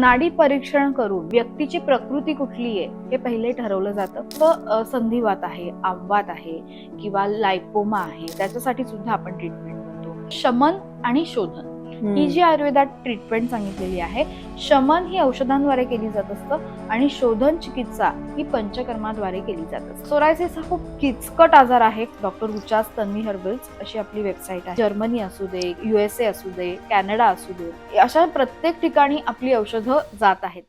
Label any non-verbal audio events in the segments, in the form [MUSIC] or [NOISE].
नाडी परीक्षण करून व्यक्तीची प्रकृती कुठली आहे हे पहिले ठरवलं जातं. व संधिवात आहे आव्वात आहे किंवा लायपोमा आहे त्याच्यासाठी सुद्धा आपण ट्रीटमेंट करतो. शमन आणि शोधन. ही जी आयुर्वेदात ट्रीटमेंट सांगितलेली आहे शमन ही औषधांद्वारे केली जात असतं आणि शोधन चिकित्सा ही पंचकर्माद्वारे केली जात असते. सोरायसिस हा खूप किचकट आजार आहे. डॉक्टर रुचास तन्वी हर्बल्स अशी आपली वेबसाईट आहे. जर्मनी असू दे युएसए असू दे कॅनडा असू दे अशा प्रत्येक ठिकाणी आपली औषधं जात आहेत.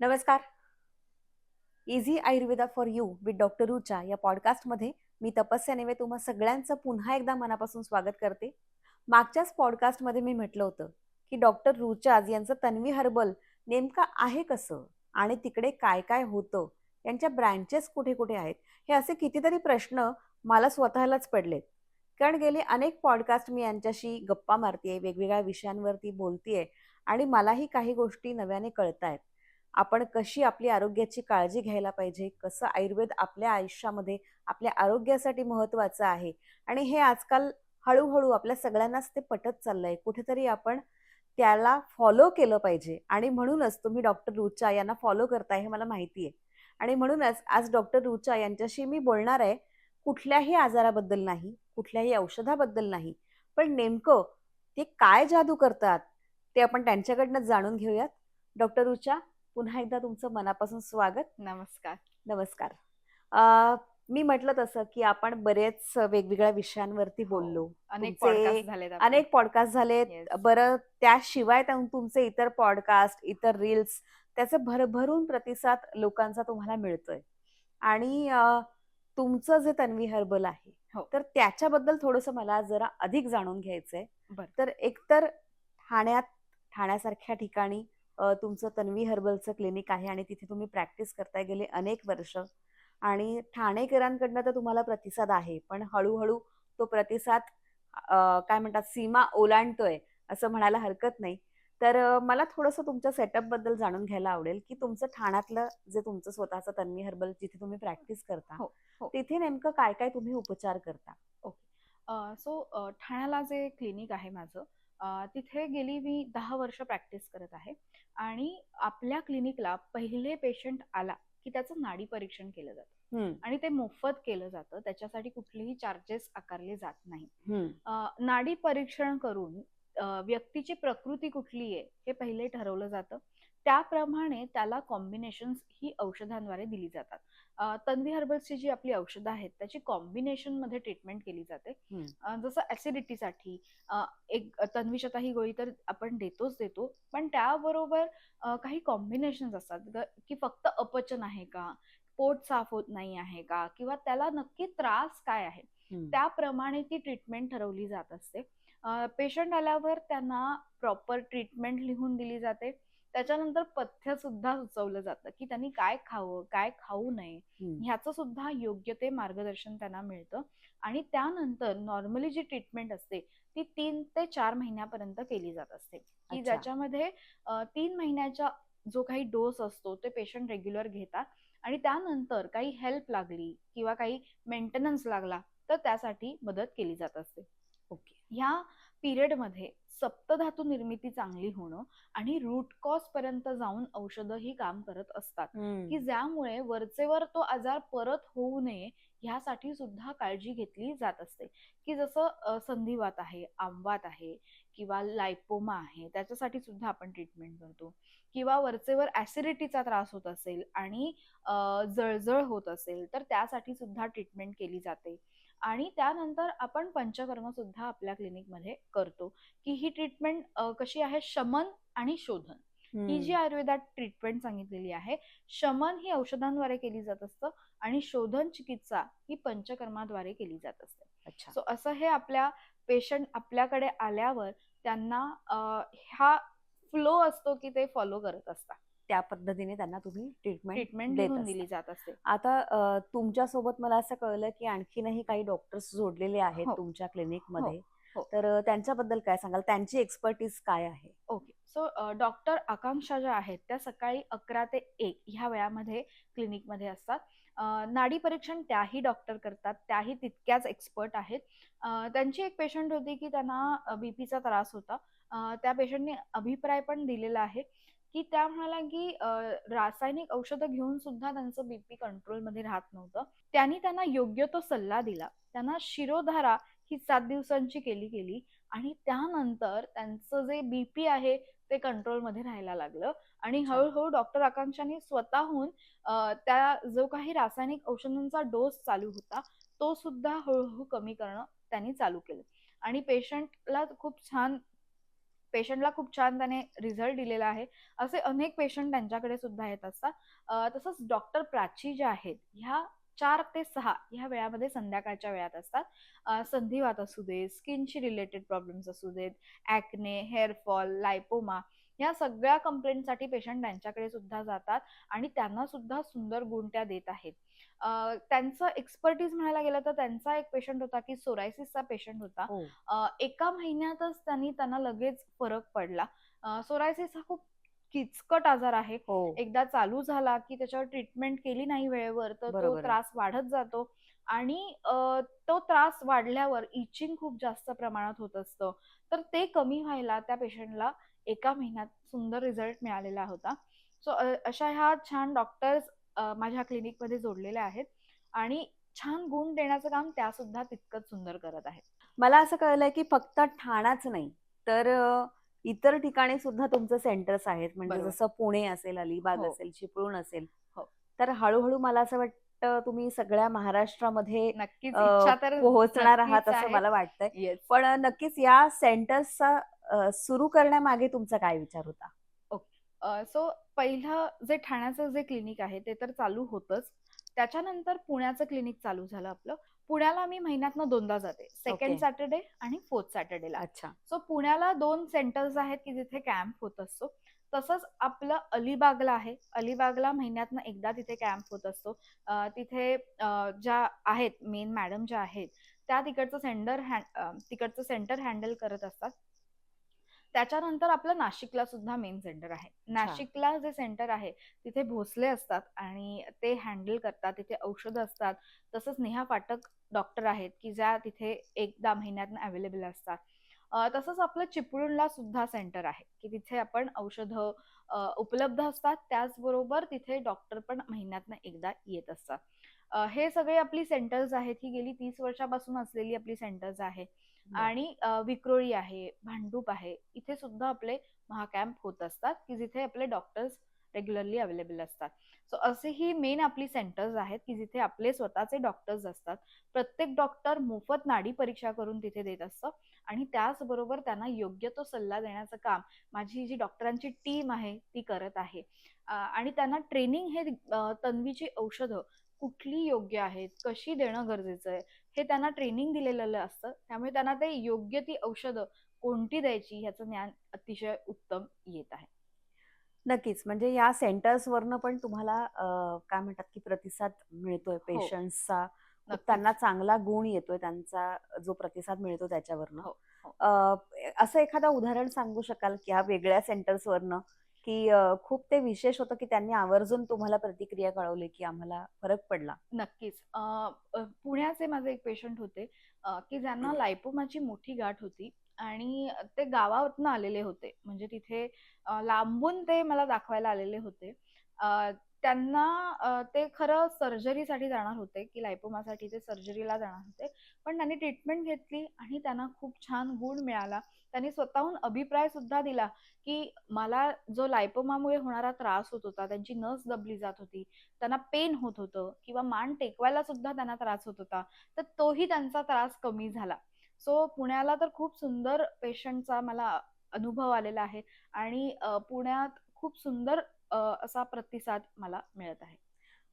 नमस्कार. Easy Ayurveda for you with doctor Rucha या पॉडकास्टमध्ये मी तपस्या नेवे तुम्हा सगळ्यांचं पुन्हा एकदा मनापासून स्वागत करते. मागच्याच पॉडकास्टमध्ये मी म्हटलं होतं की डॉक्टर रुचाज यांचं तन्वी हर्बल नेमकं आहे कसं आणि तिकडे काय काय होतं? यांच्या ब्रँचेस कुठे कुठे आहेत? हे असे कितीतरी प्रश्न मला स्वतःलाच पडलेत. कारण गेले अनेक पॉडकास्ट मी यांच्याशी गप्पा मारतीये वेगवेगळ्या विषयांवरती बोलतीये आणि मलाही काही गोष्टी नव्याने कळत आहेत आपण कशी आपली आरोग्याची काळजी घ्यायला पाहिजे? कसं आयुर्वेद आपल्या आयुष्यामध्ये आपल्या आरोग्यासाठी महत्त्वाचं आहे? आणि हे आजकाल हळूहळू आपल्या सगळ्यांनाच ते पटत चाललंय. कुठेतरी आपण त्याला फॉलो केलं पाहिजे. आणि म्हणूनच तुम्ही डॉक्टर रुचा यांना फॉलो करताय हे मला माहिती आहे. आणि म्हणूनच आज डॉक्टर रुचा यांच्याशी मी बोलणार आहे कुठल्याही आजाराबद्दल नाही कुठल्याही औषधाबद्दल नाही. पण नेमकं ते काय जादू करतात ते आपण त्यांच्याकडनं जाणून घेऊयात. डॉक्टर रुचा पुन्हा एकदा तुमचं मनापासून स्वागत नमस्कार नमस्कार मी म्हटलं तसं की आपण बरेच वेगवेगळ्या विषयांवरती बोललो अनेक पॉडकास्ट झालेत आपले. अनेक पॉडकास्ट झालेत Yes. बरं त्याशिवाय त्या- तुमचे इतर पॉडकास्ट इतर रील्स त्याचे भरभरून प्रतिसाद लोकांचा तुम्हाला मिळतोय आणि तुमचं जे तन्वी हर्बल आहे हो. तर त्याच्याबद्दल थोडंसं मला जरा अधिक जाणून घ्यायचंय. तर एकतर ठाण्यात ठाण्यासारख्या ठिकाणी तुमचं तन्वी हर्बलचं क्लिनिक आहे आणि तिथे तुम्ही प्रॅक्टिस करताय गेले अनेक वर्ष. आणि ठाणेकरांकडनं तर तुम्हाला प्रतिसाद आहे पण हळूहळू तो प्रतिसाद काय म्हणतात सीमा ओलांडतोय असं म्हणायला हरकत नाही. तर मला थोडंसं तुमच्या सेटअपबद्दल जाणून घ्यायला आवडेल की तुमचं ठाण्यातलं जे तुमचं स्वतःचं तन्वी हर्बल जिथे तुम्ही प्रॅक्टिस करता हो, हो. तिथे नेमकं काय काय तुम्ही उपचार करता? सो ठाण्याला जे क्लिनिक आहे माझं तिथे गेली मी दहा वर्ष प्रॅक्टिस करत आहे. आणि आपल्या क्लिनिकला पहिले पेशंट आला की त्याचं नाडी परीक्षण केलं जातं. आणि ते मोफत केलं जातं. त्याच्यासाठी कुठलेही चार्जेस आकारले जात नाही नाडी परीक्षण करून व्यक्तीची प्रकृती कुठली आहे हे पहिले ठरवलं जातं. त्याप्रमाणे त्याला कॉम्बिनेशन्स ही औषधांद्वारे दिली जातात. तन्वी हर्बल्सची जी आपली औषधं आहेत त्याची कॉम्बिनेशनमध्ये ट्रीटमेंट केली जाते. जसं ऍसिडिटीसाठी एक तन्वी शता ही गोळी तर आपण देतोच देतो पण त्याबरोबर काही कॉम्बिनेशन असतात. की फक्त अपचन आहे का? पोट साफ होत नाही आहे का? किंवा त्याला नक्की त्रास काय आहे. त्याप्रमाणे ती ट्रीटमेंट ठरवली जात असते. पेशंट आल्यावर त्यांना प्रॉपर ट्रीटमेंट लिहून दिली जाते. त्याच्यानंतर पथ्य सुद्धा सुचवलं जातं की त्यांनी काय खावं काय खाऊ नये. ह्याचं सुद्धा योग्य ते मार्गदर्शन त्यांना मिळतं. आणि त्यानंतर नॉर्मली जी ट्रीटमेंट असते ती तीन ते चार महिन्यापर्यंत केली जात असते. की. ज्याच्यामध्ये तीन महिन्याचा जो काही डोस असतो ते पेशंट रेग्युलर घेतात. आणि त्यानंतर काही हेल्प लागली किंवा काही मेंटेनन्स लागला तर त्यासाठी मदत केली जात असते. ओके. ह्या पिरियडमध्ये सप्तधातू निर्मिती चांगली होणं आणि रूट कॉज पर्यंत जाऊन औषधं ही काम करत असतात. की ज्यामुळे वरचेवर तो आजार परत होऊ नये ह्यासाठी सुद्धा काळजी घेतली जात असते. की जसं संधिवात आहे आमवात आहे किंवा लायपोमा आहे त्याच्यासाठी सुद्धा आपण ट्रीटमेंट करतो. किंवा वरचेवर ऍसिडिटीचा त्रास होत असेल आणि जळजळ होत असेल तर त्यासाठी सुद्धा ट्रीटमेंट केली जाते. आणि त्यानंतर आपण पंचकर्म सुद्धा आपल्या क्लिनिकमध्ये करतो. की ही ट्रीटमेंट कशी आहे? शमन आणि शोधन. ही जी. आयुर्वेदात ट्रीटमेंट सांगितलेली आहे शमन ही औषधांद्वारे केली जात असतं आणि शोधन चिकित्सा ही पंचकर्माद्वारे केली जात असते. अच्छा. सो असं हे आपल्या पेशंट आपल्याकडे आल्यावर त्यांना हा फ्लो असतो की ते फॉलो करत असतात. त्या पद्धतीने त्यांना तुम्ही ट्रीटमेंट ट्रीटमेंट असता. दिली जात असते. आता अ, तुमच्यासोबत मला असं कळलं की आणखीनही काही डॉक्टर्स जोडलेले आहेत हो. तुमच्या क्लिनिकमध्ये हो. तर त्यांच्याबद्दल काय सांगाल? त्यांची एक्सपर्टीज काय आहे? ओके. सो डॉक्टर आकांक्षा ज्या आहेत त्या सकाळी अकरा ते एक ह्या वेळामध्ये क्लिनिकमध्ये असतात. नाडी परीक्षण त्याही डॉक्टर करतात त्याही तितक्याच एक्सपर्ट आहेत. त्यांची एक पेशंट होती की त्यांना बीपीचा त्रास होता. त्या पेशंटने अभिप्राय पण दिलेला आहे. की त्या म्हणाल्या की रासायनिक औषधं घेऊन सुद्धा त्यांचं बीपी कंट्रोलमध्ये राहत नव्हतं. त्यांनी त्यांना योग्य तो सल्ला दिला. त्यांना शिरोधारा ही सात दिवसांची केली गेली आणि त्यानंतर त्यांचं जे बीपी आहे ते कंट्रोलमध्ये राहायला लागलं. आणि. हळूहळू डॉक्टर आकांक्षाने स्वतःहून त्या जो काही रासायनिक औषधांचा डोस चालू होता तो सुद्धा हळूहळू कमी करणं त्यांनी चालू केलं. आणि पेशंटला खूप छान पेशंटला खूप छान त्याने रिझल्ट दिलेला आहे. असे अनेक पेशंट त्यांच्याकडे सुद्धा येत असतात. तसंच डॉक्टर प्राची ज्या आहेत ह्या चार ते सहा ह्या वेळामध्ये संध्याकाळच्या वेळात असतात. संधिवात असू दे स्किनशी रिलेटेड प्रॉब्लेम्स असू देत ॲक्ने हेअरफॉल लायपोमा या सगळ्या कंप्लेंटसाठी पेशंट त्यांच्याकडे सुद्धा जातात आणि त्यांना सुद्धा सुंदर गुण त्या देत आहेत. त्यांचं एक्सपर्टीज म्हणायला गेलं तर त्यांचा एक पेशंट होता की सोरायसिसचा पेशंट होता. हो. एका महिन्यातच त्यांनी त्यांना लगेच फरक पडला. सोरायसिस हा खूप किचकट आजार आहे. हो. एकदा चालू झाला की त्याच्यावर ट्रीटमेंट केली नाही वेळेवर तर तो. त्रास वाढत जातो आणि तो त्रास वाढल्यावर इचिंग खूप जास्त प्रमाणात होत असतं. तर ते कमी व्हायला त्या पेशंटला एका महिन्यात सुंदर रिझल्ट मिळालेला होता सो अशा ह्या छान डॉक्टर्स माझ्या क्लिनिकमध्ये जोडलेल्या आहेत आणि छान गुण देण्याचं काम त्या सुद्धा तितकंच सुंदर करत आहेत मला असं कळलंय की फक्त ठाणाच नाही तर इतर ठिकाणी सुद्धा तुमचं सेंटर्स आहेत म्हणजे. जसं पुणे असेल अलिबाग हो. असेल चिपळूण असेल हो. तर हळूहळू मला असं वाटतं तुम्ही सगळ्या महाराष्ट्रामध्ये नक्कीच पोहोचणार आहात असं. मला वाटतंय पण नक्कीच या सेंटर्सचा सुरू करण्यामागे तुमचा काय विचार होता? सो पहिलं जे ठाण्याचं जे क्लिनिक आहे ते तर चालू होतच. त्याच्यानंतर पुण्याचं क्लिनिक चालू झालं आपलं. पुण्याला मी महिन्यातनं दोनदा जाते. Second Okay. सॅटर्डे आणि फोर्थ सॅटर्डेला. अच्छा. सो पुण्याला दोन सेंटर्स आहेत की जिथे कॅम्प होत असतो. तसंच आपलं अलिबागला आहे. अलिबागला महिन्यातनं एकदा तिथे कॅम्प होत असतो. तिथे ज्या आहेत मेन मॅडम ज्या आहेत त्या तिकडचं सेंटर तिकडचं सेंटर हँडल करत असतात. त्याच्यानंतर आपलं नाशिकला सुद्धा मेन सेंटर आहे. नाशिकला जे सेंटर आहे तिथे भोसले असतात आणि ते हँडल करतात तिथे औषधं असतात. तसंच नेहा फाटक डॉक्टर आहेत की ज्या तिथे एकदा महिन्यातनं अवेलेबल असतात. तसंच आपलं चिपळूणला सुद्धा सेंटर आहे की तिथे आपण औषधं उपलब्ध असतात. त्याचबरोबर तिथे डॉक्टर पण महिन्यातनं एकदा येत असतात. हे सगळे आपली सेंटर्स आहेत. ही गेली तीस वर्षापासून असलेली आपली सेंटर्स आहे. आणि विक्रोळी आहे भांडूप आहे. इथे सुद्धा आपले महाकॅम्प होत असतात की जिथे आपले डॉक्टर्स रेग्युलरली अवेलेबल असतात. सो असेही मेन आपली सेंटर्स आहेत की जिथे आपले स्वतःचे डॉक्टर्स असतात. प्रत्येक डॉक्टर मोफत नाडी परीक्षा करून तिथे देत असतं. आणि त्याचबरोबर त्यांना योग्य तो सल्ला देण्याचं काम माझी जी डॉक्टरांची टीम आहे ती करत आहे. आणि त्यांना ट्रेनिंग हे तन्वीची औषधं कुठली योग्य आहेत कशी देणं गरजेचं आहे हे त्यांना ट्रेनिंग दिलेलं असतं. त्यामुळे त्यांना ते योग्य ती औषधं कोणती द्यायची ह्याचं ज्ञान अतिशय उत्तम येत आहे. नक्कीच. म्हणजे या सेंटर्स वरनं पण तुम्हाला काय म्हणतात की प्रतिसाद मिळतोय पेशंट्सचा नक्कीच. त्यांना चांगला गुण येतोय त्यांचा जो प्रतिसाद मिळतो त्याच्यावरनं. हो, हो. असं एखादं उदाहरण सांगू शकाल की या वेगळ्या सेंटर्स वरनं? की खूप ते विशेष होतं की त्यांनी आवर्जून तुम्हाला प्रतिक्रिया कळवली की आम्हाला फरक पडला. नक्कीच. पुण्याचे माझे एक पेशंट होते की ज्यांना लायपोमाची मोठी गाठ होती आणि ते गावातनं आलेले होते. म्हणजे तिथे लांबून ते मला दाखवायला आलेले होते. त्यांना ते खरं सर्जरीसाठी जाणार होते की लायपोमासाठी ते सर्जरीला जाणार होते. पण त्यांनी ट्रीटमेंट घेतली आणि त्यांना खूप छान गुण मिळाला. त्यांनी स्वतःहून अभिप्राय सुद्धा दिला की मला जो लायपोमामुळे होणारा त्रास होत होता त्यांची नस दबली जात होती त्यांना पेन होत होतं किंवा मान टेकवायला सुद्धा त्यांना त्रास होत होता तर तोही त्यांचा त्रास कमी झाला. सो पुण्याला तर खूप सुंदर पेशंटचा मला अनुभव आलेला आहे आणि पुण्यात खूप सुंदर असा प्रतिसाद मला मिळत आहे.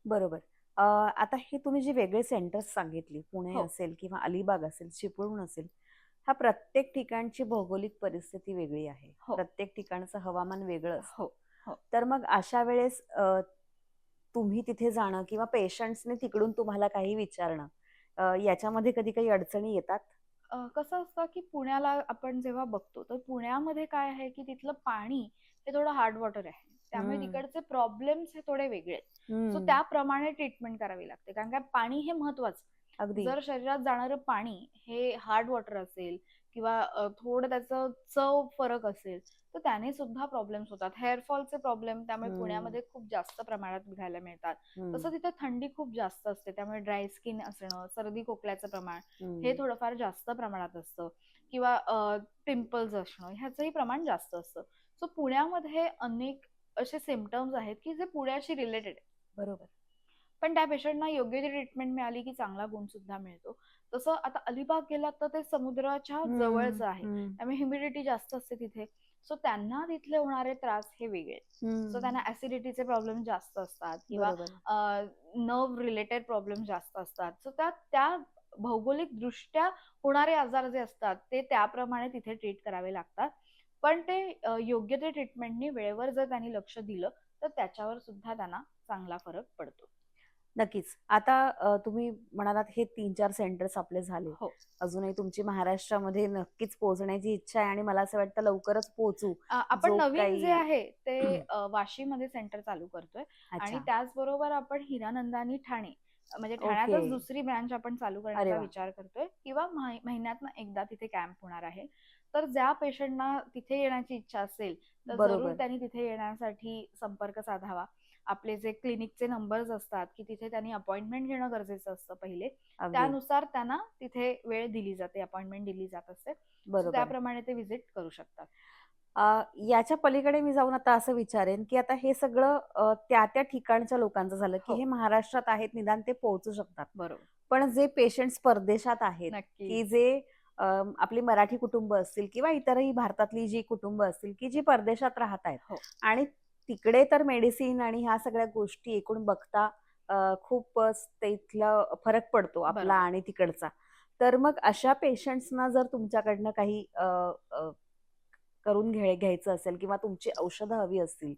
बरोबर. आता हे तुम्ही जी वेगळे सेंटर्स सांगितली पुणे हो. असेल किंवा अलिबाग असेल चिपळूण असेल ह्या प्रत्येक ठिकाणची भौगोलिक परिस्थिती वेगळी आहे. हो. प्रत्येक ठिकाणचं हवामान वेगळं असतं. हो तर मग अशा वेळेस अ, तुम्ही तिथे जाणं किंवा पेशंट्सने तिकडून तुम्हाला काही विचारणं अ, याच्यामध्ये कधी काही अडचणी येतात? अ, कसं असतं की पुण्याला आपण जेव्हा बघतो तर पुण्यामध्ये काय आहे की तिथलं पाणी हे थोडं हार्ड वॉटर आहे. त्यामुळे हम्म. तिकडचे प्रॉब्लेम्स हे थोडे वेगळे आहेत. सो त्याप्रमाणे ट्रीटमेंट करावी लागते. कारण काय पाणी हे महत्वाचं जर शरीरात जाणारं पाणी हे हार्ड वॉटर असेल किंवा थोडं त्याचं चव फरक असेल तर त्याने सुद्धा प्रॉब्लेम्स होतात. हेअरफॉलचे प्रॉब्लेम त्यामुळे. पुण्यामध्ये खूप जास्त प्रमाणात बघायला मिळतात. तसं तिथे थंडी खूप जास्त असते त्यामुळे ड्राय स्किन असणं सर्दी खोकल्याचं प्रमाण हे थोडंफार जास्त प्रमाणात असतं. किंवा पिंपल्स असणं ह्याचंही प्रमाण जास्त असतं. सो पुण्यामध्ये अनेक असे सिमटम्स आहेत की जे पुण्याशी रिलेटेड बरोबर. पण त्या पेशंटना योग्य ती ट्रीटमेंट मिळाली की चांगला गुण सुद्धा मिळतो. तसं आता अलिबाग गेलात तर ते समुद्राच्या जवळचं आहे. त्यामुळे ह्युमिडिटी जास्त असते तिथे. सो त्यांना तिथले होणारे त्रास हे वेगळे सो त्यांना ऍसिडिटीचे प्रॉब्लेम जास्त असतात किंवा. नर्व रिलेटेड प्रॉब्लेम जास्त असतात. सो त्या त्या भौगोलिक दृष्ट्या होणारे आजार जे असतात ते त्याप्रमाणे तिथे ट्रीट करावे लागतात. पण ते योग्य ते ट्रीटमेंटनी वेळेवर जर त्यांनी लक्ष दिलं तर त्याच्यावर सुद्धा त्यांना चांगला फरक पडतो. नक्कीच. आता तुम्ही म्हणालात हे तीन चार सेंटर्स आपले झाले. हो. अजूनही तुमची महाराष्ट्रामध्ये नक्कीच पोहोचण्याची इच्छा आहे आणि मला असं वाटतं लवकरच पोहोचू. आपण नवीन जे आहे. ते वाशीमध्ये सेंटर चालू करतोय. आणि त्याचबरोबर आपण हिरानंदानी ठाणे म्हणजे ठाण्यातच. दुसरी ब्रांच आपण चालू करण्याचा. विचार करतोय. किंवा महिन्यात एकदा तिथे कॅम्प होणार आहे. तर ज्या पेशंटना तिथे येण्याची इच्छा असेल तर. जरूर त्यांनी तिथे येण्यासाठी संपर्क साधावा. आपले जे क्लिनिकचे नंबर्स असतात की तिथे त्यांनी अपॉइंटमेंट घेणं गरजेचं असतं पहिले त्यानुसार त्यांना तिथे वेळ दिली जाते अपॉइंटमेंट दिली जात असते. त्याप्रमाणे ते व्हिजिट करू शकतात. याच्या पलीकडे मी जाऊन आता असं विचारेन की आता हे सगळं त्या त्या ठिकाणच्या लोकांचं झालं की हो. हे महाराष्ट्रात आहेत निदान ते पोहोचू शकतात. बरोबर. पण जे पेशंट्स परदेशात आहेत की जे आपली मराठी कुटुंब असतील किंवा इतरही भारतातली जी कुटुंब असतील की जी परदेशात राहत आहेत हो. आणि तिकडे तर मेडिसिन आणि ह्या सगळ्या गोष्टी एकूण बघता खूपच ते इथला फरक पडतो आपला. आणि तिकडचा. तर मग अशा पेशंट्सना जर तुमच्याकडनं काही करून घ्याय घ्यायचं असेल किंवा तुमची औषधं हवी असतील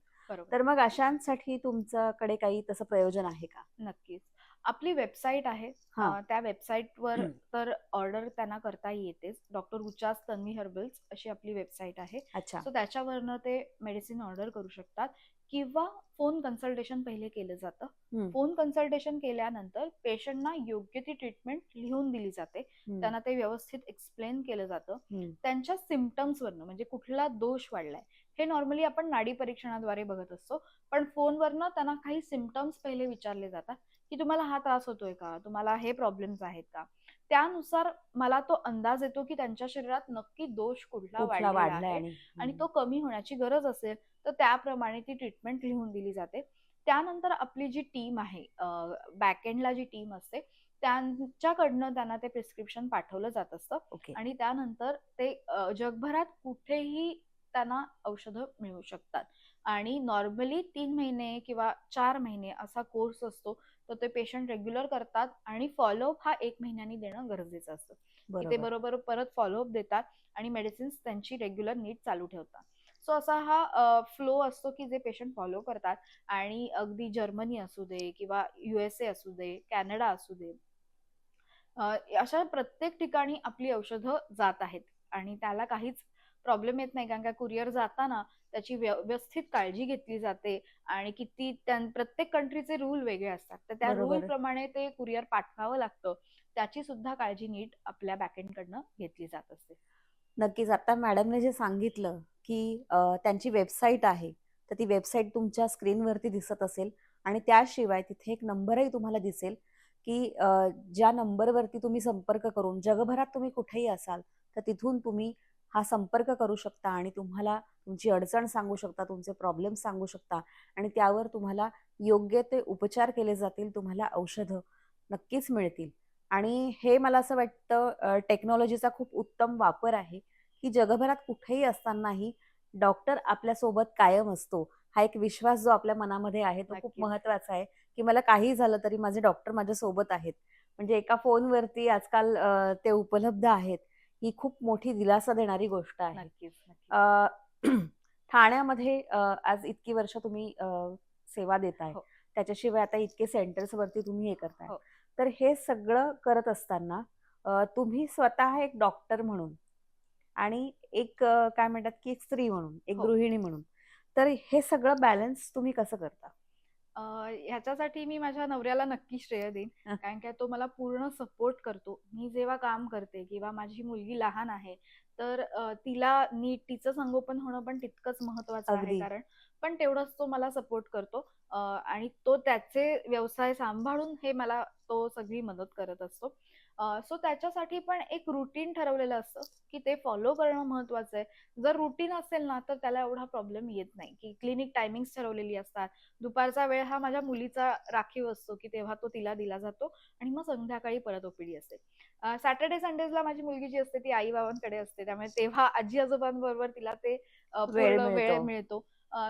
तर मग अशांसाठी तुमच्याकडे काही तसं प्रयोजन आहे का? नक्कीच. आपली वेबसाईट आहे हा. अं, त्या वेबसाईटवर तर ऑर्डर त्यांना करता येतेच डॉक्टर उचास तन्वी हर्बल्स अशी आपली वेबसाईट आहे अच्छा सो त्याच्यावरनं ते मेडिसिन ऑर्डर करू शकतात किंवा फोन कन्सल्टेशन पहिले केलं जातं हम्म. फोन कन्सल्टेशन केल्यानंतर पेशंटना योग्य ती ट्रीटमेंट लिहून दिली जाते हम्म. त्यांना ते व्यवस्थित एक्सप्लेन केलं जातं हम्म. त्यांच्या सिमटम्सवरनं म्हणजे कुठला दोष वाढलाय हे नॉर्मली आपण नाडी परीक्षणाद्वारे बघत असतो. पण फोनवरनं त्यांना काही सिमटम्स पहिले विचारले जातात की तुम्हाला हा त्रास होतोय का? तुम्हाला हे प्रॉब्लेम्स आहेत का? त्यानुसार मला तो अंदाज येतो की त्यांच्या शरीरात नक्की दोष कुठला आहे आणि तो कमी होण्याची गरज असेल तर त्याप्रमाणे ती ट्रीटमेंट लिहून दिली जाते. त्यानंतर आपली जी टीम आहे बॅकएंडला जी टीम असते त्यांच्याकडनं त्यांना ते प्रिस्क्रिप्शन पाठवलं जात असतं. आणि त्यानंतर ते जगभरात कुठेही त्यांना औषधं मिळू शकतात. आणि नॉर्मली तीन महिने किंवा चार महिने असा कोर्स असतो तर ते पेशंट रेग्युलर करतात आणि फॉलोअप हा एक महिन्यानी देणं गरजेचं असतं. ते बरोबर. परत फॉलोअप देतात आणि मेडिसिन्स त्यांची रेग्युलर नीट चालू ठेवतात. सो असा हा फ्लो असतो की जे पेशंट फॉलो करतात आणि अगदी जर्मनी असू दे किंवा युएसए असू दे कॅनडा असू दे अशा प्रत्येक ठिकाणी आपली औषधं जात आहेत आणि त्याला काहीच प्रॉब्लेम येत नाही. कारण का कुरिअर जाताना त्याची व्यव- व्यवस्थित काळजी घेतली जाते आणि किती त्यां- प्रत्येक कंट्रीचे रूल वेगळे असतात. तर त्या. रूल प्रमाणे ते कुरिअर पाठवावं लागतं. त्याची सुद्धा काळजी नीट आपल्या बॅकएंड कडनं घेतली जात असते. नक्कीच. आता मॅडमने जे सांगितलं की त्यांची वेबसाईट आहे. तर ती वेबसाईट तुमच्या स्क्रीनवरती दिसत असेल आणि त्याशिवाय तिथे एक नंबरही तुम्हाला दिसेल की ज्या नंबरवरती तुम्ही संपर्क करून जगभरात तुम्ही कुठेही असाल तर तिथून तुम्ही हा संपर्क करू शकता आणि तुम्हाला तुमची अडचण सांगू शकता तुमचे प्रॉब्लेम सांगू शकता आणि त्यावर तुम्हाला योग्य ते उपचार केले जातील तुम्हाला औषधं नक्कीच मिळतील. आणि हे मला असं वाटतं टेक्नॉलॉजीचा खूप उत्तम वापर आहे की जगभरात कुठेही असतानाही डॉक्टर आपल्यासोबत कायम असतो. हा एक विश्वास जो आपल्या मनामध्ये आहे तो खूप. महत्त्वाचा आहे की मला काही झालं तरी माझे डॉक्टर माझ्या सोबत आहेत. म्हणजे एका फोनवरती आजकाल ते उपलब्ध आहेत. ही खूप मोठी दिलासा देणारी गोष्ट आहे [CLEARS THROAT] ठाण्यामध्ये आज इतकी वर्ष तुम्ही सेवा देताय हो. त्याच्याशिवाय आता इतके सेंटर्स वरती तुम्ही हे करताय हो. तर हे सगळं करत असताना तुम्ही स्वतः एक डॉक्टर म्हणून आणि एक काय म्हणतात की एक स्त्री म्हणून एक हो. गृहिणी म्हणून तर हे सगळं बॅलन्स तुम्ही कसं करता ह्याच्यासाठी मी माझ्या नवऱ्याला नक्की श्रेय देईन. कारण काय तो मला पूर्ण सपोर्ट करतो. मी जेव्हा काम करते किंवा माझी मुलगी लहान आहे तर तिला नीट तिचं संगोपन होणं पण तितकंच महत्वाचं आहे. कारण पण तेवढंच तो मला सपोर्ट करतो. आणि तो त्याचे व्यवसाय सांभाळून हे मला तो सगळी मदत करत असतो. सो त्याच्यासाठी पण एक रुटीन ठरवलेलं असतं की ते फॉलो करणं महत्वाचं आहे. जर रुटीन असेल ना तर त्याला एवढा प्रॉब्लेम येत नाही की क्लिनिक टायमिंग्स ठरवलेली असतात. दुपारचा वेळ हा माझ्या मुलीचा राखीव असतो की तेव्हा तो तिला दिला जातो आणि मग संध्याकाळी परत ओपीडी असते. सॅटर्डे संडेजला माझी मुलगी जी असते ती आई बाबांकडे असते. त्यामुळे तेव्हा आजी आजोबांबरोबर तिला ते पूर्ण वेळ मिळतो.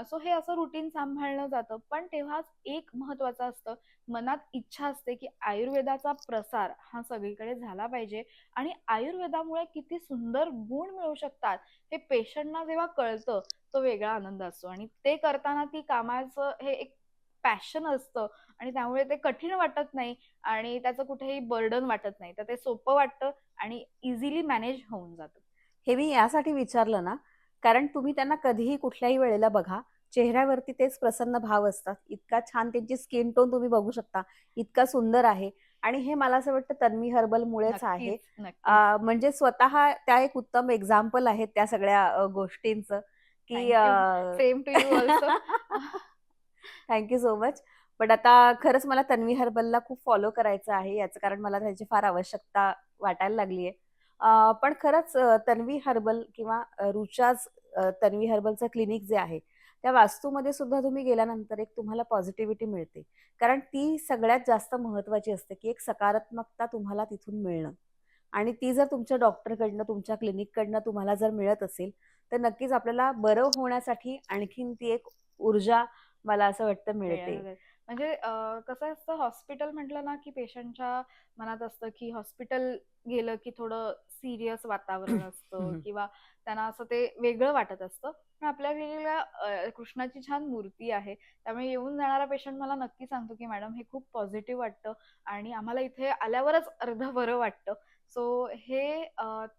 सो हे असं रुटीन सांभाळणं जातं. पण तेव्हाच एक महत्वाचं असतं. मनात इच्छा असते की आयुर्वेदाचा प्रसार हा सगळीकडे झाला पाहिजे. आणि आयुर्वेदामुळे किती सुंदर गुण मिळू शकतात हे पेशंटना जेव्हा कळतं तो वेगळा आनंद असतो. आणि ते करताना ती कामाचं हे एक पॅशन असतं. आणि त्यामुळे ते कठीण वाटत नाही. आणि त्याचं कुठेही बर्डन वाटत नाही. तर ते सोपं वाटतं आणि इझिली मॅनेज होऊन जातं. हे मी यासाठी विचारलं ना कारण तुम्ही त्यांना कधीही कुठल्याही वेळेला बघा चेहऱ्यावरती तेच प्रसन्न भाव असतात. इतका छान त्यांची स्किन टोन तुम्ही बघू शकता. इतका सुंदर आहे. आणि हे मला असं वाटतं तन्वी हर्बल मुळेच आहे. म्हणजे स्वतः त्या एक उत्तम एक्झाम्पल आहेत त्या सगळ्या गोष्टींचं की to you also. Thank you so much but आता खरंच मला तन्वी हर्बलला खूप फॉलो करायचं आहे. याचं कारण मला त्याची फार आवश्यकता वाटायला लागली आहे पण खरंच तन्वी हर्बल किंवा रुचाज तन्वी हर्बलचं क्लिनिक जे आहे त्या वास्तूमध्ये सुद्धा तुम्ही गेल्यानंतर एक तुम्हाला पॉझिटिव्हिटी मिळते. कारण ती सगळ्यात जास्त महत्वाची असते की एक सकारात्मकता तुम्हाला तिथून मिळणं. आणि ती जर तुमच्या डॉक्टरकडनं तुमच्या क्लिनिककडनं तुम्हाला जर मिळत असेल तर नक्कीच आपल्याला बरं होण्यासाठी आणखीन ती एक ऊर्जा मला असं वाटतं मिळते. म्हणजे कसं असतं हॉस्पिटल म्हटलं ना की पेशंटच्या मनात असतं की हॉस्पिटल गेलं की थोडं सिरियस वातावरण [COUGHS] असतं. किंवा त्यांना असं ते वेगळं वाटत असतं पण आपल्या गेलेल्या अ, कृष्णाची छान मूर्ती आहे त्यामुळे येऊन जाणारा पेशंट मला नक्की सांगतो की मॅडम हे खूप पॉझिटिव्ह वाटतं आणि आम्हाला इथे आल्यावरच अर्ध बरं वाटतं सो हे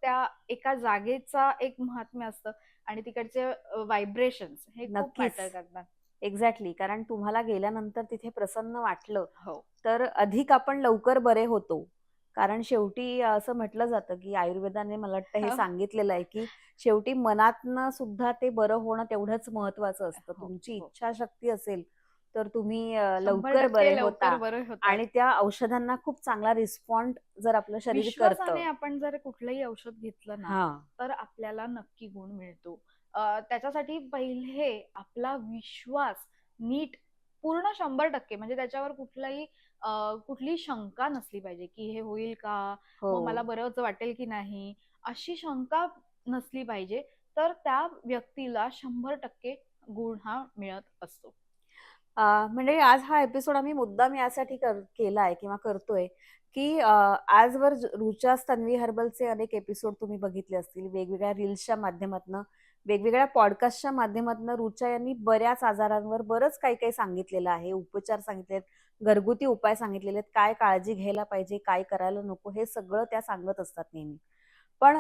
त्या एका जागेचा एक महात्म्य असतं आणि तिकडचे व्हायब्रेशन्स हे. मॅटर करतात एक्झॅक्टली कारण तुम्हाला गेल्यानंतर तिथे प्रसन्न वाटलं हो. तर अधिक आपण लवकर बरे होतो. कारण शेवटी असं म्हटलं जातं की आयुर्वेदाने मला वाटतं हे. सांगितलेलं आहे की शेवटी मनातनं सुद्धा ते बरं होणं तेवढंच महत्वाचं असतं. हो, तुमची हो. इच्छाशक्ती असेल तर तुम्ही लवकर बरे होता. आणि त्या औषधांना खूप चांगला रिस्पॉन्ड जर आपलं शरीर करतं. आपण जर कुठलंही औषध घेतलं ना तर आपल्याला नक्की गुण मिळतो. त्याच्यासाठी पहिले आपला विश्वास नीट पूर्ण शंभर टक्के. म्हणजे त्याच्यावर कुठलाही कुठली शंका नसली पाहिजे की हे होईल का हो. मला बरंच वाटेल की नाही अशी शंका नसली पाहिजे. तर त्या व्यक्तीला शंभर टक्के गुण हा मिळत असतो. म्हणजे आज हा एपिसोड आम्ही मुद्दाम यासाठी कर, केलाय किंवा करतोय की आजवर रुचास तन्वी हर्बलचे अनेक एपिसोड तुम्ही बघितले असतील. वेगवेगळ्या रील्सच्या माध्यमातून. वेगवेगळ्या पॉडकास्टच्या माध्यमातून रुचा यांनी बऱ्याच आजारांवर बरंच काही काही सांगितलेलं आहे. उपचार सांगितले घरगुती उपाय सांगितलेले आहेत काय काळजी घ्यायला पाहिजे काय करायला नको हे सगळं त्या सांगत असतात नेहमी. पण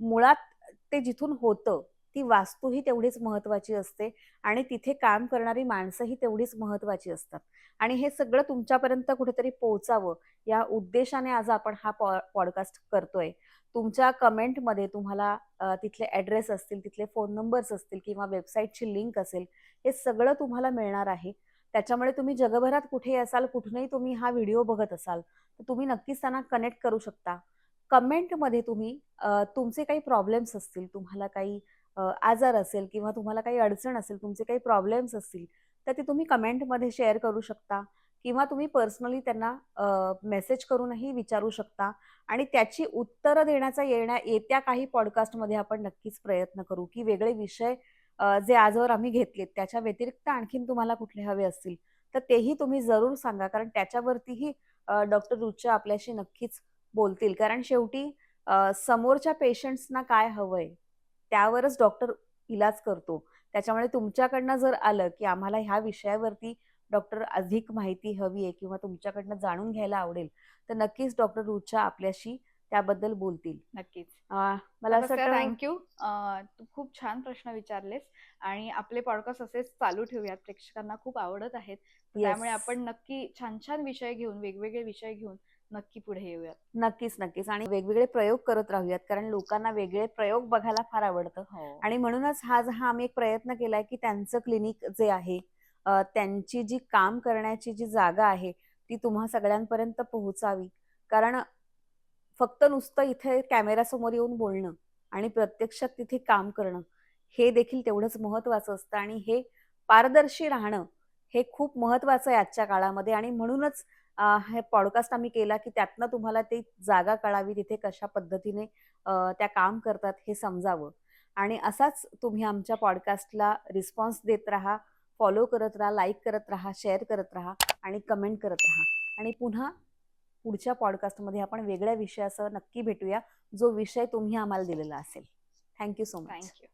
मुळात ते जिथून होतं ती वास्तू ही तेवढीच महत्वाची असते आणि तिथे काम करणारी माणसंही तेवढीच महत्वाची असतात. आणि हे सगळं तुमच्यापर्यंत कुठेतरी पोहोचावं या उद्देशाने आज आपण हा पॉडकास्ट करतोय. तुमच्या कमेंटमध्ये तुम्हाला तिथले ॲड्रेस असतील तिथले फोन नंबर्स असतील किंवा वेबसाईटची लिंक असेल हे सगळं तुम्हाला मिळणार आहे. त्याच्यामुळे तुम्ही जगभरात कुठे असाल कुठूनही तुम्ही हा व्हिडिओ बघत असाल तर तुम्ही नक्कीच त्यांना कनेक्ट करू शकता. कमेंटमध्ये तुम्ही तुमचे काही प्रॉब्लेम्स असतील तुम्हाला काही आजार असेल किंवा तुम्हाला काही अडचण असेल तुमचे काही प्रॉब्लेम्स असतील तर ते तुम्ही कमेंटमध्ये शेअर करू शकता. किंवा तुम्ही पर्सनली त्यांना मेसेज करूनही विचारू शकता. आणि त्याची उत्तरं देण्याचा येण्या येत्या काही पॉडकास्टमध्ये आपण नक्कीच प्रयत्न करू की वेगळे विषय जे आजवर आम्ही घेतलेत त्याच्या व्यतिरिक्त आणखीन तुम्हाला कुठले हवे असतील तर तेही तुम्ही जरूर सांगा. कारण त्याच्यावरतीही डॉक्टर रुचा आपल्याशी नक्कीच बोलतील. कारण शेवटी समोरच्या पेशंट्सना काय हवंय त्यावरच डॉक्टर इलाज करतो. त्याच्यामुळे तुमच्याकडनं जर आलं की आम्हाला ह्या विषयावरती डॉक्टर अधिक माहिती हवी आहे किंवा तुमच्याकडनं जाणून घ्यायला आवडेल तर नक्कीच डॉक्टर रुचा आपल्याशी त्याबद्दल बोलतील. नक्कीच. मला असं थँक्यू. तू खूप छान प्रश्न विचारलेस आणि आपले पॉडकास्ट असेच चालू ठेवूयात. प्रेक्षकांना खूप आवडत आहेत. त्यामुळे. आपण नक्की छान छान विषय घेऊन वेगवेगळे विषय घेऊन नक्की पुढे येऊयात. नक्कीच नक्कीच. आणि वेगवेगळे प्रयोग करत राहूयात कारण लोकांना वेगळे प्रयोग बघायला फार आवडतं. हो. आणि म्हणूनच हा हा आम्ही एक प्रयत्न केलाय की त्यांचं क्लिनिक जे आहे त्यांची जी काम करण्याची जी जागा आहे ती तुम्हा सगळ्यांपर्यंत पोहोचावी. कारण फक्त नुसतं इथे कॅमेऱ्यासमोर येऊन बोलणं आणि प्रत्यक्षात तिथे काम करणं हे देखील तेवढंच महत्वाचं असतं आणि हे पारदर्शी राहणं हे खूप महत्वाचं आहे आजच्या काळामध्ये आणि म्हणूनच हे पॉडकास्ट आम्ही केला की त्यातनं तुम्हाला ती जागा कळावी तिथे कशा पद्धतीने त्या काम करतात हे समजावं. आणि असाच तुम्ही आमच्या पॉडकास्टला रिस्पॉन्स देत राहा. फॉलो करत राहा लाईक करत राहा शेअर करत राहा आणि कमेंट करत राहा. आणि पुन्हा पुढच्या पॉडकास्टमध्ये आपण वेगळ्या विषयासह नक्की भेटूया जो विषय तुम्ही आम्हाला दिलेला असेल. Thank you so much. Thank you.